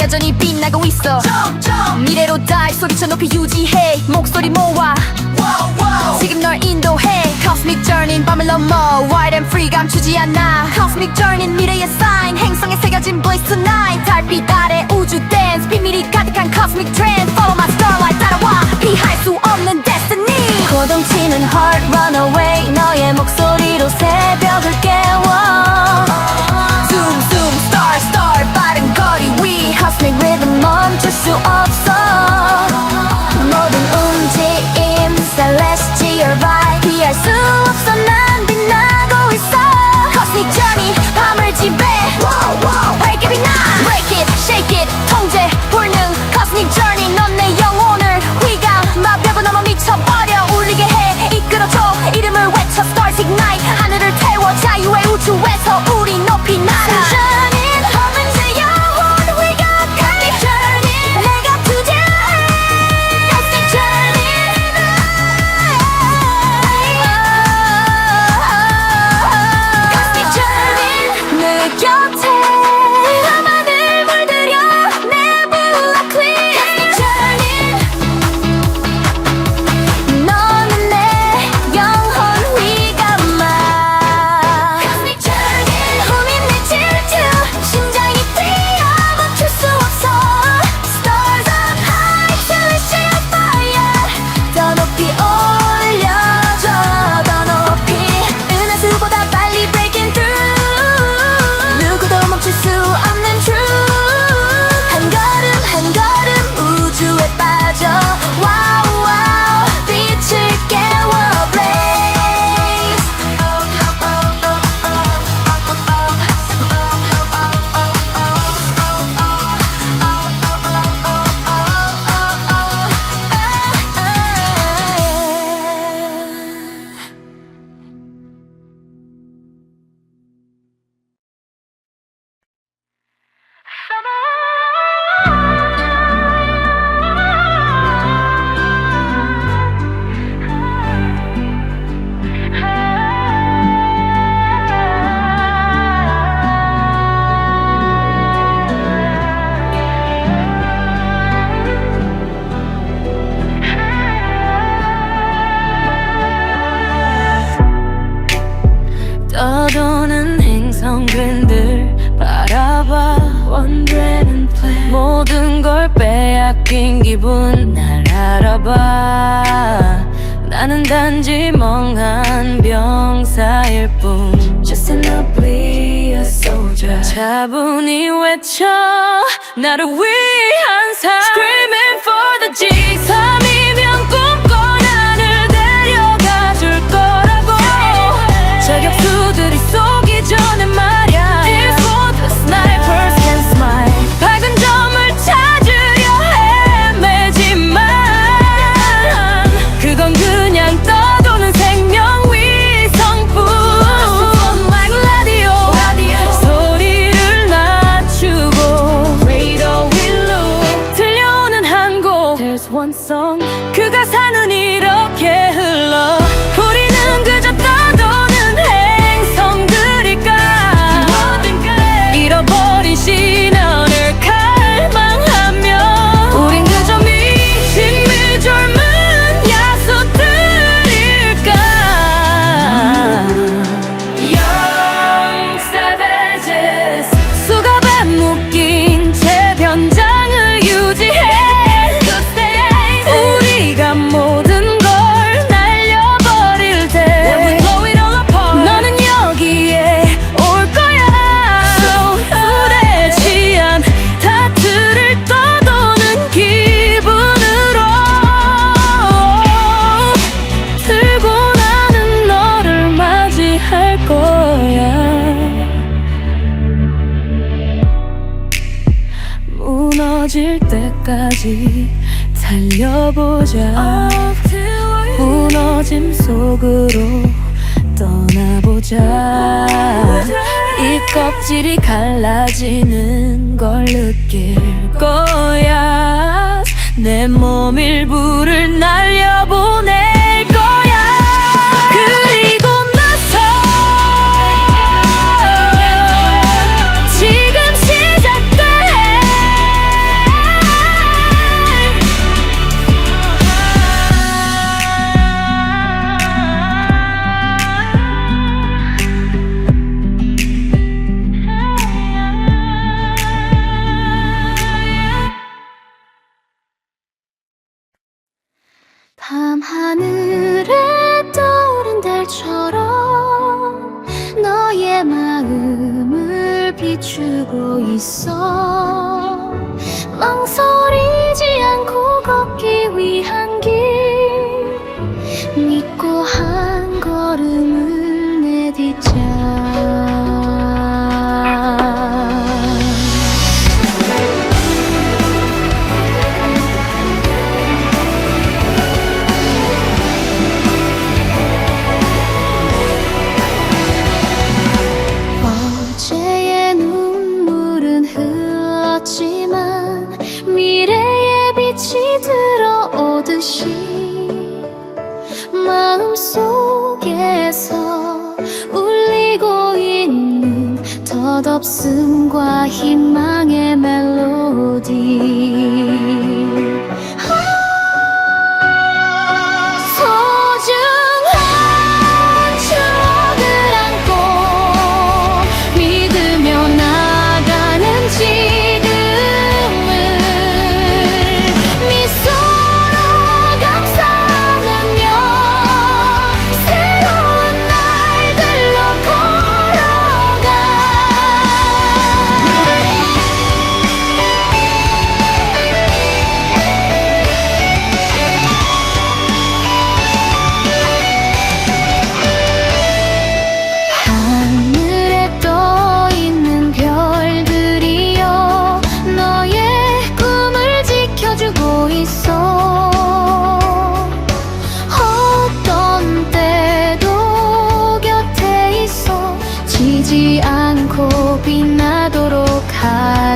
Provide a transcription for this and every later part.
여전히 빛나고 있어. 미래로 달 소리쳐 높이 유지해. 목소리 모아. 지금 널 인도해. Cosmic Journey 밤을 넘어 Wide and free 감추지 않아. Cosmic Journey 미래의 사인 행성에 새겨진 bliss tonight. 달빛 아래 우주 댄스 비밀이 가득한 Cosmic Trend your time. 기분 날 알아봐 나는 단지 멍한 병사일 뿐 Just an ugly soldier 차분히 외쳐 나를 위한 삶 Screaming for the G3 끝까지 달려보자. 무너짐 속으로 떠나보자. 이 껍질이 갈라지는 걸 느낄 거야. 내 몸 일부를 날려보내. 밤하늘에 떠오른 달처럼 너의 마음을 비추고 있어. 망설이지 않고 걷기 위한 흘렀지만 미래의 빛이 들어오듯이 마음속에서 울리고 있는 덧없음과 희망의 멜로디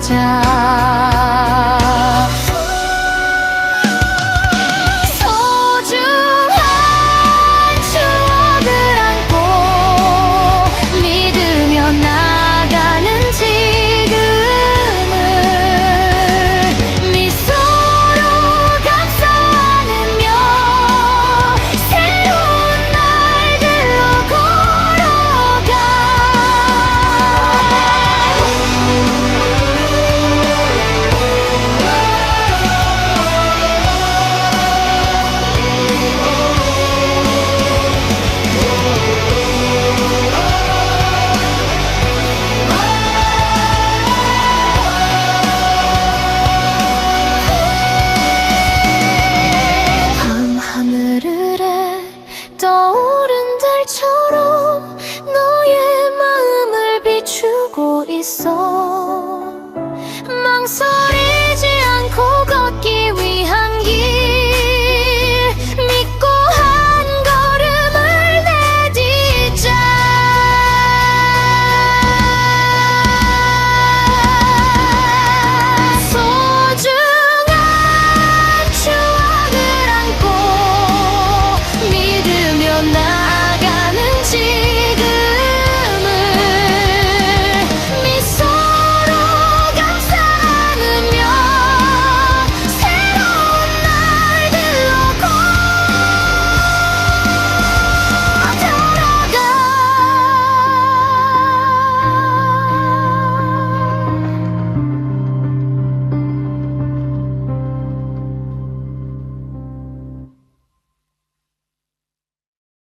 家。 있어. 망설